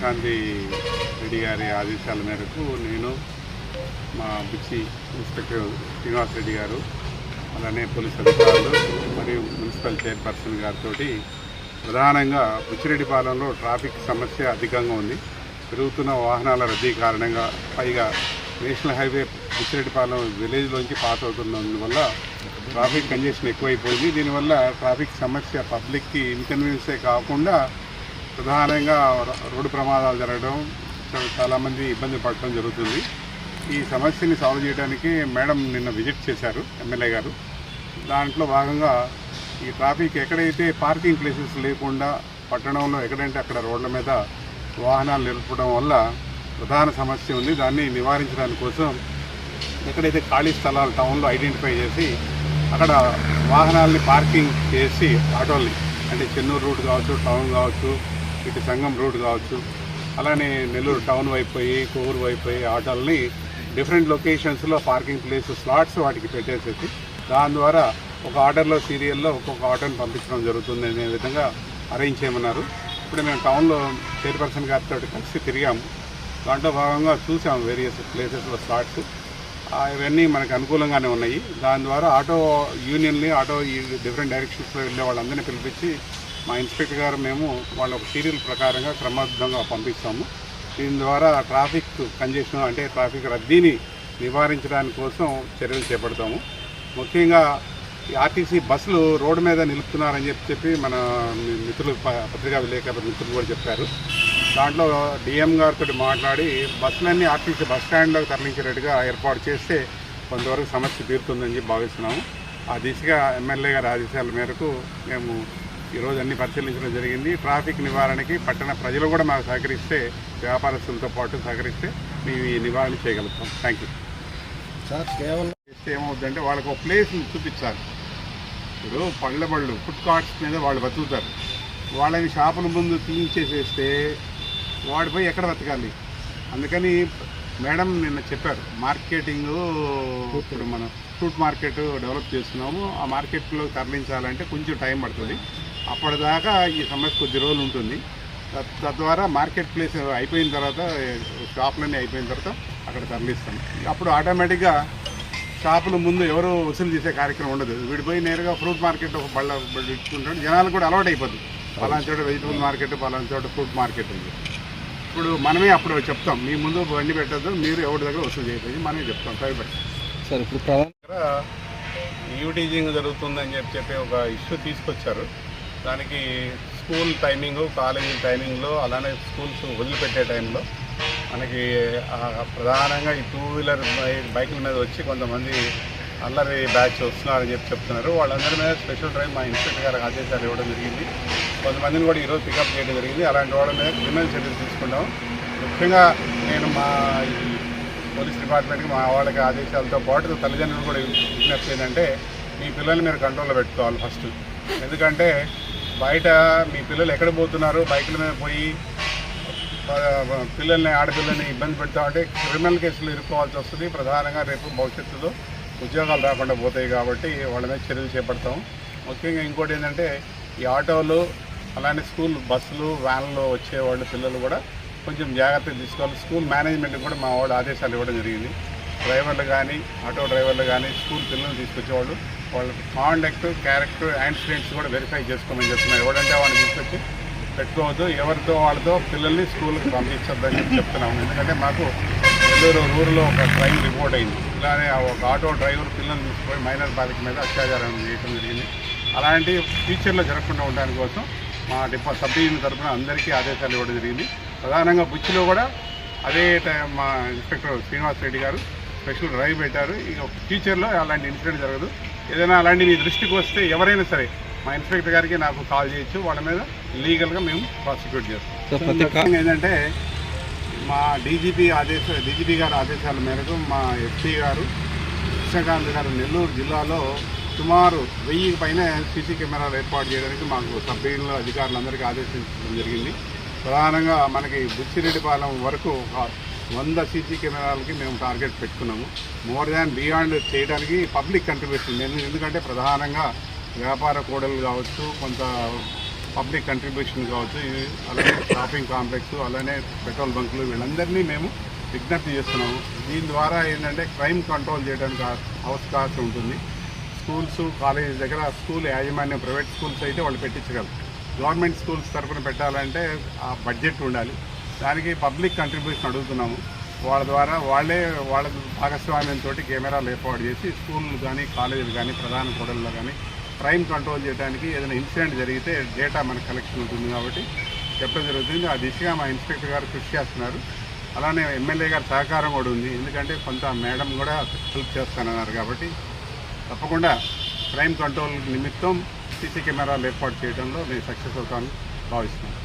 ప్రశాంతి రెడ్డి గారి ఆదేశాల మేరకు నేను మా బిచ్చి ఇన్స్పెక్టర్ శ్రీనివాస్ రెడ్డి గారు అలానే పోలీస్ అధికారులు మరియు మున్సిపల్ చైర్పర్సన్ గారితో ప్రధానంగా బుచ్చిరెడ్డిపాలెంలో ట్రాఫిక్ సమస్య అధికంగా ఉంది. పెరుగుతున్న వాహనాల రద్దీ కారణంగా పైగా నేషనల్ హైవే బుచ్చిరెడ్డిపాలెం విలేజ్లోంచి పాస్ అవుతున్నందువల్ల ట్రాఫిక్ కంజెషన్ ఎక్కువైపోయింది. దీనివల్ల ట్రాఫిక్ సమస్య పబ్లిక్కి ఇన్కన్వీనియన్సే కాకుండా ప్రధానంగా రోడ్డు ప్రమాదాలు జరగడం చాలామంది ఇబ్బంది పడటం జరుగుతుంది. ఈ సమస్యని సాల్వ్ చేయడానికి మేడం నిన్న విజిట్ చేశారు ఎమ్మెల్యే గారు. దాంట్లో భాగంగా ఈ ట్రాఫిక్ ఎక్కడైతే పార్కింగ్ ప్లేసెస్ లేకుండా పట్టణంలో ఎక్కడంటే అక్కడ రోడ్ల మీద వాహనాలు నిలపడం వల్ల ప్రధాన సమస్య ఉంది. దాన్ని నివారించడానికి కోసం ఎక్కడైతే ఖాళీ స్థలాలు టౌన్లో ఐడెంటిఫై చేసి అక్కడ వాహనాల్ని పార్కింగ్ చేసి ఆటోల్ని అంటే చెన్నూరు రూట్ కావచ్చు టౌన్ కావచ్చు ఇటు సంగం రూట్ కావచ్చు అలానే నెల్లూరు టౌన్ వైపు పోయి కోవూరు వైపు పోయి ఆటోల్ని డిఫరెంట్ లొకేషన్స్లో పార్కింగ్ ప్లేస్ స్లాట్స్ వాటికి పెట్టేసేసి దాని ద్వారా ఒక ఆర్డర్లో సీరియల్లో ఒక్కొక్క ఆటోని పంపించడం జరుగుతుంది అనే విధంగా అరేంజ్ చేయమన్నారు. ఇప్పుడు మేము టౌన్లో చైర్పర్సన్ గారితో కలిసి తిరిగాము. దాంట్లో భాగంగా చూసాము వేరియస్ ప్లేసెస్లో స్లాట్స్ ఇవన్నీ మనకు అనుకూలంగానే ఉన్నాయి. దాని ద్వారా ఆటో యూనియన్ని ఆటో ఈ డిఫరెంట్ డైరెక్షన్స్లో వెళ్ళే వాళ్ళందరినీ పిలిపించి మా ఇన్స్పెక్టర్ గారు మేము వాళ్ళ ఒక సీరియల్ ప్రకారంగా క్రమబద్ధంగా పంపిస్తాము. దీని ద్వారా ట్రాఫిక్ కంజెషన్ అంటే ట్రాఫిక్ రద్దీని నివారించడానికి కోసం చర్యలు చేపడతాము. ముఖ్యంగా ఆర్టీసీ బస్సులు రోడ్డు మీద నిలుపుతున్నారని చెప్పి చెప్పి మన మిత్రులు పత్రికా విలేకరుల మిత్రులు కూడా చెప్పారు. దాంట్లో డిఎం గారితో మాట్లాడి బస్సులన్నీ ఆర్టీసీ బస్ స్టాండ్లోకి తరలించేటట్టుగా ఏర్పాటు చేస్తే కొంతవరకు సమస్య తీరుతుందని చెప్పి భావిస్తున్నాము. ఆ దిశగా ఎమ్మెల్యే గారి ఆదేశాల మేరకు మేము ఈరోజు అన్ని పరిశీలించడం జరిగింది. ట్రాఫిక్ నివారణకి పట్టణ ప్రజలు కూడా మాకు సహకరిస్తే వ్యాపారస్తులతో పాటు సహకరిస్తే మేము ఈ నివారణ చేయగలుగుతాం. థ్యాంక్ యూ సార్ కేవలం చేస్తే ఏమవుతుందంటే వాళ్ళకి ఒక ప్లేస్ చూపించాలి ఇప్పుడు పళ్ళ బళ్ళు ఫుడ్ కార్ట్స్ మీద వాళ్ళు బతుకుతారు. వాళ్ళని షాపుల ముందు తీయించేసేస్తే వాడిపై ఎక్కడ బతకాలి? అందుకని మేడం నిన్న చెప్పారు మార్కెటింగ్ ఇప్పుడు మనం ఫ్రూట్ మార్కెట్ డెవలప్ చేస్తున్నాము. ఆ మార్కెట్లో తరలించాలంటే కొంచెం టైం పడుతుంది. అప్పటిదాకా ఈ సమస్య కొద్ది రోజులు ఉంటుంది. తద్- తద్వారా మార్కెట్ ప్లేస్ అయిపోయిన తర్వాత షాపులన్నీ అయిపోయిన తర్వాత అక్కడ తరలిస్తాం. అప్పుడు ఆటోమేటిక్గా షాపుల ముందు ఎవరు వసూలు చేసే కార్యక్రమం ఉండదు. వీడిపోయి నేరుగా ఫ్రూట్ మార్కెట్ ఒక బళ్ళ ఇచ్చుకుంటాడు. జనాలు కూడా అలవాటు అయిపోతుంది పలానా చోట వెజిటబుల్ మార్కెట్ పలానా చోట ఫ్రూట్ మార్కెట్ ఉంది ఇప్పుడు మనమే అప్పుడు చెప్తాం మీ ముందు బండి పెట్టద్దు మీరు ఎవరి దగ్గర వసూలు చేయలేదు మనమే చెప్తాం ప్రైవేట్ సార్ ఇప్పుడు యూటీజింగ్ జరుగుతుందని చెప్పి చెప్పి ఒక ఇష్యూ తీసుకొచ్చారు. దానికి స్కూల్ టైమింగ్ కాలేజీ టైమింగ్లో అలానే స్కూల్స్ వదిలిపెట్టే టైంలో మనకి ప్రధానంగా ఈ టూ వీలర్ బైకుల మీద వచ్చి కొంతమంది అల్లరి బ్యాచ్ వస్తున్నారని చెప్పి చెప్తున్నారు. వాళ్ళందరి మీద స్పెషల్ డ్రైవ్ మా ఇన్స్పెక్టర్ గారు ఆదేశాలు ఇవ్వడం జరిగింది. కొంతమందిని కూడా ఈరోజు పికప్ చేయడం జరిగింది. అలాంటి వాళ్ళ మీద క్రిమినల్ చర్యలు తీసుకుంటాం ముఖ్యంగా నేను మా పోలీస్ డిపార్ట్మెంట్కి మా వాళ్ళకి ఆదేశాలతో పాటు తల్లిదండ్రులు కూడా విజ్ఞప్తి ఏంటంటే మీ పిల్లల్ని మీరు కంట్రోల్లో పెట్టుకోవాలి ఫస్ట్ ఎందుకంటే బయట మీ పిల్లలు ఎక్కడ పోతున్నారు? బైకుల మీద పోయి పిల్లల్ని ఆడపిల్లల్ని ఇబ్బంది పెడతా ఉంటే క్రిమినల్ కేసులు ఇరుక్కోవాల్సి వస్తుంది. ప్రధానంగా రేపు భవిష్యత్తులో ఉద్యోగాలు రాకుండా పోతాయి కాబట్టి వాళ్ళ మీద చర్యలు చేపడతాం. ముఖ్యంగా ఇంకోటి ఏంటంటే ఈ ఆటోలు అలానే స్కూల్ బస్సులు వ్యాన్లు వచ్చేవాళ్ళు పిల్లలు కూడా కొంచెం జాగ్రత్తగా తీసుకోవాలి. స్కూల్ మేనేజ్మెంట్ కూడా మా వాళ్ళు ఆదేశాలు ఇవ్వడం జరిగింది. డ్రైవర్లు కానీ ఆటో డ్రైవర్లు కానీ స్కూల్ పిల్లలు తీసుకొచ్చేవాళ్ళు. వాళ్ళ కాండక్ట్ క్యారెక్టర్ యాక్సిడెంట్స్ కూడా వెరిఫై చేసుకోమని చెప్తున్నారు. ఎవడంటే వాళ్ళని తీసుకొచ్చి పెట్టుకోవద్దు ఎవరితో వాళ్ళతో పిల్లల్ని స్కూల్కి పంపించొద్దని చెప్తున్నాము. ఎందుకంటే మాకు నెల్లూరు ఊరిలో ఒక ట్రైన్ రిపోర్ట్ అయింది. ఇలానే ఒక ఆటో డ్రైవర్ పిల్లల్ని తీసుకుపోయి మైనర్ బాలిక మీద అత్యాచారం చేయడం జరిగింది. అలాంటి ఫ్యూచర్లో జరగకుండా ఉండడానికి కోసం మా డిపా సబ్ డివిజన్ తరఫున అందరికీ ఆదేశాలు ఇవ్వడం జరిగింది. ప్రధానంగా బుచ్చిలో కూడా అదే టైం మా ఇన్స్పెక్టర్ శ్రీనివాస్ రెడ్డి గారు స్పెషల్ డ్రైవ్ పెట్టారు. ఇక ఫ్యూచర్లో అలాంటి ఇన్సిడెంట్ జరగదు. ఏదైనా అలాంటి మీ దృష్టికి వస్తే ఎవరైనా సరే మా ఇన్స్పెక్టర్ గారికి నాకు కాల్ చేయొచ్చు. వాళ్ళ మీద లీగల్గా మేము ప్రాసిక్యూట్ చేస్తాం. ఏంటంటే మా డీజీపీ ఆదేశ డీజీపీ గారి ఆదేశాల మేరకు మా ఎస్పీ గారు కృష్ణకాంత్ గారు నెల్లూరు జిల్లాలో సుమారు వెయ్యి పైన సీసీ కెమెరాలు ఏర్పాటు చేయడానికి మాకు డివిజన్లో అధికారులందరికీ ఆదేశించడం జరిగింది. ప్రధానంగా మనకి బుచ్చిరెడ్డిపాలెం వరకు వంద సీసీ కెమెరాలకి మేము టార్గెట్ పెట్టుకున్నాము. మోర్ దాన్ బియాండ్ చేయడానికి పబ్లిక్ కంట్రిబ్యూషన్. ఎందుకంటే ప్రధానంగా వ్యాపార కూడలు కావచ్చు కొంత పబ్లిక్ కంట్రిబ్యూషన్ కావచ్చు ఇవి అలానే షాపింగ్ కాంప్లెక్స్ అలానే పెట్రోల్ బంకులు వీళ్ళందరినీ మేము విజ్ఞప్తి చేస్తున్నాము. దీని ద్వారా ఏంటంటే క్రైమ్ కంట్రోల్ చేయడానికి అవకాశం ఉంటుంది. స్కూల్స్ కాలేజీ దగ్గర స్కూల్ యాజమాన్యం ప్రైవేట్ స్కూల్స్ అయితే వాళ్ళు పెట్టించగలరు. గవర్నమెంట్ స్కూల్స్ తరఫున పెట్టాలంటే ఆ బడ్జెట్ ఉండాలి. దానికి పబ్లిక్ కంట్రిబ్యూషన్ అడుగుతున్నాము. వాళ్ళ ద్వారా వాళ్ళే వాళ్ళ భాగస్వామ్యంతో కెమెరాలు ఏర్పాటు చేసి స్కూళ్ళు కానీ కాలేజీలు కానీ ప్రధాన కూడల్లో కానీ క్రైమ్ కంట్రోల్ చేయడానికి ఏదైనా ఇన్సిడెంట్ జరిగితే డేటా మన కలెక్షన్ ఉంటుంది కాబట్టి చెప్పడం జరుగుతుంది. ఆ దిశగా మా ఇన్స్పెక్టర్ గారు కృషి చేస్తున్నారు. అలానే ఎమ్మెల్యే గారి సహకారం కూడా ఉంది. ఎందుకంటే కొంత మేడం కూడా హెల్ప్ చేస్తానన్నారు కాబట్టి తప్పకుండా క్రైమ్ కంట్రోల్ నిమిత్తం సీసీ కెమెరాలు ఏర్పాటు చేయడంలో నేను సక్సెస్ అవుతాను భావిస్తున్నాను